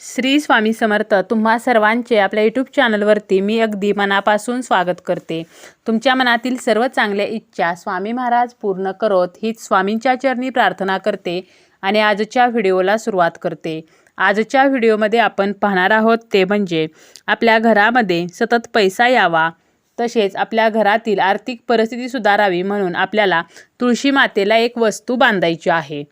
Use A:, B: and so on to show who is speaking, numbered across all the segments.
A: श्री स्वामी समर्थ तुम्हा सर्वांचे आपल्या यूट्यूब चॅनलवरती मी अगदी मनापासून स्वागत करते. तुमच्या मनातील सर्व चांगल्या इच्छा स्वामी महाराज पूर्ण करोत हीच स्वामींच्या चरणी प्रार्थना करते आणि आजच्या व्हिडिओला सुरुवात करते. आजच्या व्हिडिओमध्ये आपण पाहणार आहोत ते म्हणजे आपल्या घरामध्ये सतत पैसा यावा तसेच आपल्या घरातील आर्थिक परिस्थिती सुधारावी म्हणून आपल्याला तुळशी मातेला एक वस्तू बांधायची आहे.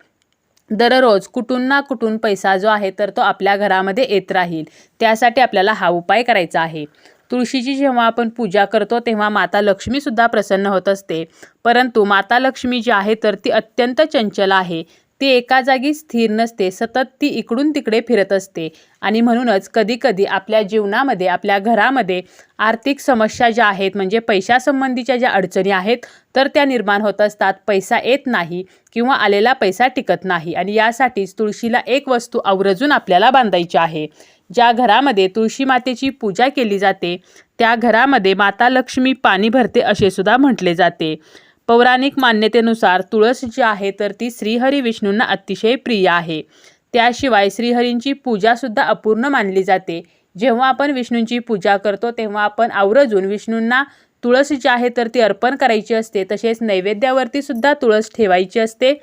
A: दररोज कुठून ना कुठून पैसा जो आहे तर तो आपल्या घरामध्ये येत राहील. त्यासाठी आपल्याला हा उपाय करायचा आहे. तुळशीची जेव्हा आपण पूजा करतो तेव्हा माता लक्ष्मीसुद्धा प्रसन्न होत असते. परंतु माता लक्ष्मी जी आहे तर ती अत्यंत चंचल आहे. ती एका जागी स्थिर नसते सतत ती इकडून तिकडे फिरत असते. आणि म्हणूनच कधीकधी आपल्या जीवनामध्ये आपल्या घरामध्ये आर्थिक समस्या ज्या आहेत म्हणजे पैशासंबंधीच्या ज्या अडचणी आहेत तर त्या निर्माण होत असतात. पैसा येत नाही किंवा आलेला पैसा टिकत नाही. आणि यासाठीच तुळशीला एक वस्तू आवर्जून आपल्याला बांधायची आहे. ज्या घरामध्ये तुळशी मातेची पूजा केली जाते त्या घरामध्ये माता लक्ष्मी पाणी भरते असे सुद्धा म्हटले जाते. पौराणिक मान्यतेनुसार तुळस जी आहे तर ती श्रीहरी विष्णूंना अतिशय प्रिय आहे. त्याशिवाय श्रीहरींची पूजासुद्धा अपूर्ण मानली जाते. जेव्हा आपण विष्णूंची पूजा करतो तेव्हा आपण आवर्जून विष्णूंना तुळस जी आहे तर ती अर्पण करायची असते. तसेच नैवेद्यावरती सुद्धा तुळस ठेवायची असते.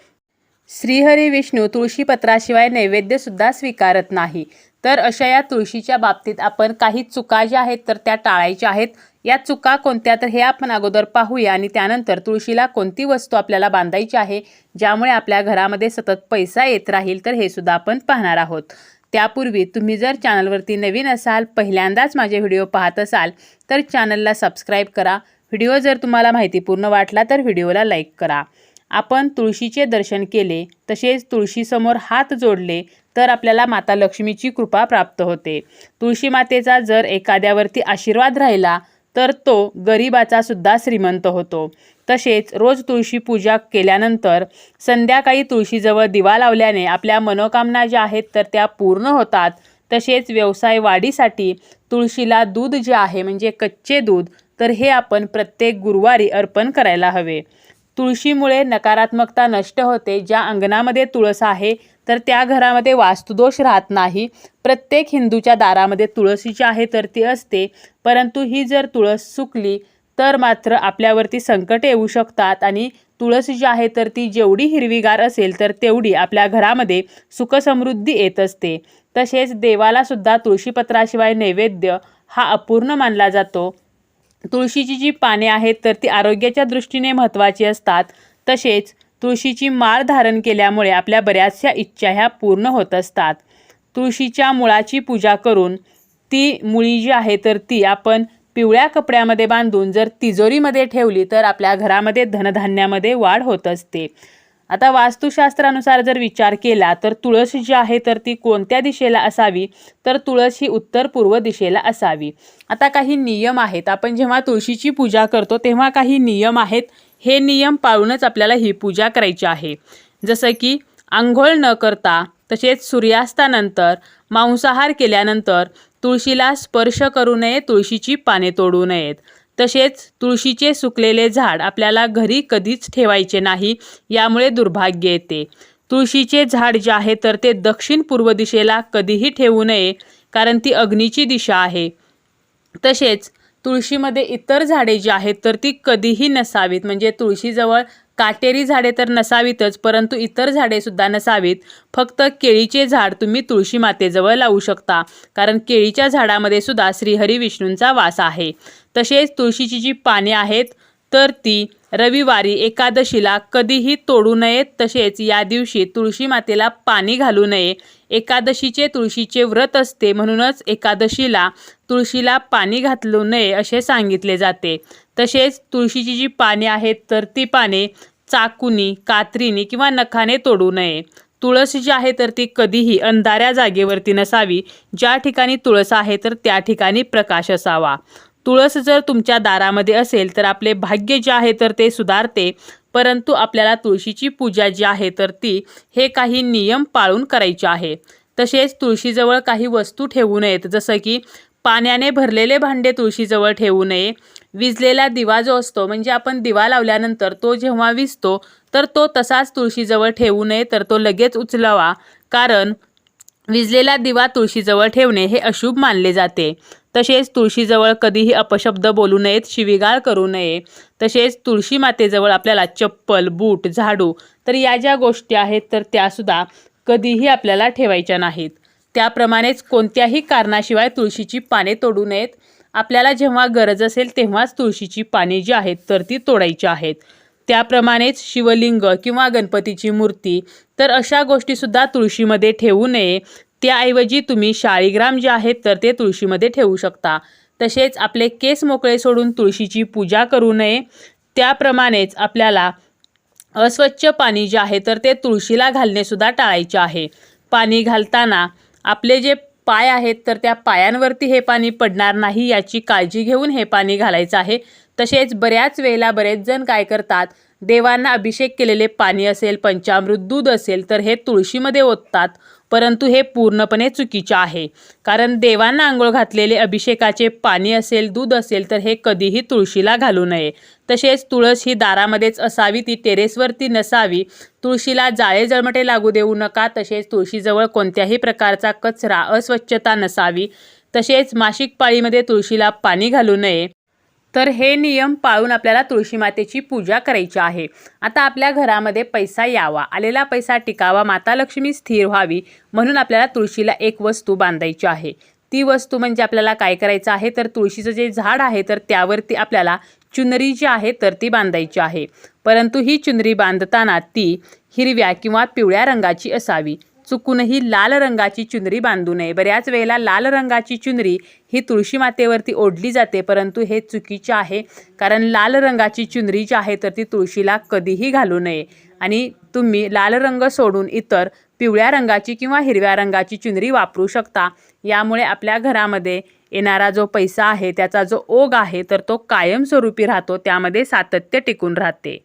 A: श्रीहरी विष्णू तुळशीपत्राशिवाय नैवेद्यसुद्धा स्वीकारत नाही. तर अशा या तुळशीच्या बाबतीत आपण काही चुका ज्या आहेत तर त्या टाळायच्या आहेत. या चुका कोणत्या तर हे आपण अगोदर पाहूया आणि त्यानंतर तुळशीला कोणती वस्तू आपल्याला बांधायची आहे ज्यामुळे आपल्या घरामध्ये सतत पैसा येत राहील तर हे सुद्धा आपण पाहणार आहोत. त्यापूर्वी तुम्ही जर चॅनलवरती नवीन असाल पहिल्यांदाच माझे व्हिडिओ पाहत असाल तर चॅनलला सबस्क्राईब करा. व्हिडिओ जर तुम्हाला माहितीपूर्ण वाटला तर व्हिडिओला लाईक करा. आपण तुळशीचे दर्शन केले तसेच तुळशीसमोर हात जोडले तर आपल्याला माता लक्ष्मीची कृपा प्राप्त होते. तुळशी मातेचा जर एखाद्यावरती आशीर्वाद राहिला तर तो गरिबाचा सुद्धा श्रीमंत होतो. तसेच रोज तुळशी पूजा केल्यानंतर संध्याकाळी तुळशीजवळ दिवा लावल्याने आपल्या मनोकामना ज्या आहेत तर त्या पूर्ण होतात. तसेच व्यवसाय वाढीसाठी तुळशीला दूध जे आहे म्हणजे कच्चे दूध तर हे आपण प्रत्येक गुरुवारी अर्पण करायला हवे. तुळशीमुळे नकारात्मकता नष्ट होते. ज्या अंगणामध्ये तुळस आहे तर त्या घरामध्ये वास्तुदोष राहत नाही. प्रत्येक हिंदूच्या दारामध्ये तुळशीची आहे तर ती असते. परंतु ही जर तुळस सुकली तर मात्र आपल्यावरती संकट येऊ शकतात आणि तुळस जी आहे तर ती जेवढी हिरवीगार असेल तर तेवढी आपल्या घरामध्ये सुखसमृद्धी येत असते. तसेच देवालासुद्धा तुळशीपत्राशिवाय नैवेद्य हा अपूर्ण मानला जातो. तुळशीची जी पाने आहेत तर ती आरोग्याच्या दृष्टीने महत्त्वाची असतात. तसेच तुळशीची माळ धारण केल्यामुळे आपल्या बऱ्याचशा इच्छा ह्या पूर्ण होत असतात. तुळशीच्या मुळाची पूजा करून ती मुळी जी आहे तर ती आपण पिवळ्या कपड्यामध्ये बांधून जर तिजोरीमध्ये ठेवली तर आपल्या घरामध्ये धनधान्यामध्ये वाढ होत असते. आता वास्तुशास्त्रानुसार जर विचार केला तर तुळस जी आहे तर ती कोणत्या दिशेला असावी? तर तुळस ही उत्तर पूर्व दिशेला असावी. आता काही नियम आहेत. आपण जेव्हा तुळशीची पूजा करतो तेव्हा काही नियम आहेत. हे नियम पाळूनच आपल्याला ही पूजा करायची आहे. जसं की आंघोळ न करता तसेच सूर्यास्तानंतर मांसाहार केल्यानंतर तुळशीला स्पर्श करू नये तुळशीची पाने तोडू नयेत. तसेच तुळशीचे सुकलेले झाड आपल्याला घरी कधीच ठेवायचे नाही यामुळे दुर्भाग्य येते. तुळशीचे झाड जे आहे तर ते दक्षिण पूर्व दिशेला कधीही ठेवू नये कारण ती अग्नीची दिशा आहे. तसेच तुळशीमध्ये इतर झाडे जी आहेत तर ती कधीही नसावीत. म्हणजे तुळशीजवळ काटेरी झाडे तर नसावीतच परंतु इतर झाडे सुद्धा नसावीत. फक्त केळीचे झाड तुम्ही तुळशी मातेजवळ लावू शकता कारण केळीच्या झाडामध्ये सुद्धा श्रीहरी विष्णूंचा वास आहे. तसेच तुळशीची जी पाने आहेत तर ती रविवारी एकादशीला कधीही तोडू नयेत तसेच या दिवशी तुळशी मातेला पाणी घालू नये. एकादशीचे तुळशीचे व्रत असते म्हणूनच एकादशीला तुळशीला पाणी घातलू नये असे सांगितले जाते. तसेच तुळशीची जी पाने आहेत तर ती पाने चाकूनी कात्रीनी किंवा नखाने तोडू नये. तुळस जी आहे तर ती कधीही अंधाऱ्या जागेवरती नसावी. ज्या ठिकाणी तुळस आहे तर त्या ठिकाणी प्रकाश असावा. तुळस जर तुमच्या दारामध्ये असेल तर आपले भाग्य जे आहे तर ते सुधारते. परंतु आपल्याला तुळशीची पूजा जी आहे तर ती हे काही नियम पाळून करायची आहे. तसेच तुळशीजवळ काही वस्तू ठेवू नयेत जसं की पाण्याने भरलेले भांडे तुळशीजवळ ठेवू नये. विजलेला दिवा जो असतो म्हणजे आपण दिवा लावल्यानंतर तो जेव्हा विजतो तर तो तसाच तुळशीजवळ ठेवू नये तर तो लगेच उचलावा. कारण विजलेला दिवा तुळशीजवळ ठेवणे हे अशुभ मानले जाते. तसेच तुळशीजवळ कधीही अपशब्द बोलू नयेत शिवीगाळ करू नये. तसेच तुळशी मातेजवळ आपल्याला चप्पल बूट झाडू तर या ज्या गोष्टी आहेत तर त्यासुद्धा कधीही आपल्याला ठेवायच्या नाहीत. त्याप्रमाणेच कोणत्याही कारणाशिवाय तुळशीची पाने तोडू नयेत. आपल्याला जेव्हा गरज असेल तेव्हाच तुळशीची पाने जी आहेत तर ती तोडायची आहेत. त्याप्रमाणेच शिवलिंग किंवा गणपतीची मूर्ती तर अशा गोष्टीसुद्धा तुळशीमध्ये ठेवू नये. त्याऐवजी तुम्ही शाळीग्राम जे आहेत तर ते तुळशीमध्ये ठेवू शकता. तसेच आपले केस मोकळे सोडून तुळशीची पूजा करू नये. त्याप्रमाणेच आपल्याला अस्वच्छ पाणी जे आहे तर ते तुळशीला घालणेसुद्धा टाळायचे आहे. पाणी घालताना आपले जे पाय आहेत तर त्या पायांवरती हे पाणी पडणार नाही याची काळजी घेऊन हे पाणी घालायचं आहे. तसेच बऱ्याच वेळेला बरेच जण काय करतात देवांना अभिषेक केलेले पाणी असेल पंचामृत दूध असेल तर हे तुळशीमध्ये ओततात. परंतु हे पूर्णपणे चुकीचे आहे. कारण देवांना आंघोळ घातलेले अभिषेकाचे पाणी असेल दूध असेल तर हे कधीही तुळशीला घालू नये. तसेच तुळस ही दारामध्येच असावी ती टेरेसवरती नसावी. तुळशीला जाळे जळमटे लागू देऊ नका. तसेच तुळशीजवळ कोणत्याही प्रकारचा कचरा अस्वच्छता नसावी. तसेच मासिक पाळीमध्ये तुळशीला पाणी घालू नये. तर हे नियम पाळून आपल्याला तुळशी मातेची पूजा करायची आहे. आता आपल्या घरामध्ये पैसा यावा. आलेला पैसा टिकावा माता लक्ष्मी स्थिर व्हावी म्हणून आपल्याला तुळशीला एक वस्तू बांधायची आहे. ती वस्तू म्हणजे आपल्याला काय करायचं आहे? तर तुळशीचं जे झाड आहे तर त्यावरती आपल्याला चुनरी जी आहे तर ती बांधायची आहे. परंतु ही चुनरी बांधताना ती हिरव्या किंवा पिवळ्या रंगाची असावी. चुकूनही लाल रंगाची चुनरी बांधू नये. बऱ्याच वेळेला लाल रंगाची चुनरी ही तुळशी मातेवरती ओढली जाते परंतु हे चुकीचे आहे. कारण लाल रंगाची चुनरी जी आहे तर ती तुळशीला कधीही घालू नये. आणि तुम्ही लाल रंग सोडून इतर पिवळ्या रंगाची किंवा हिरव्या रंगाची चुनरी वापरू शकता. यामुळे आपल्या घरामध्ये येणारा जो पैसा आहे त्याचा जो ओघ आहे तर तो कायमस्वरूपी राहतो. त्यामध्ये सातत्य टिकून राहते.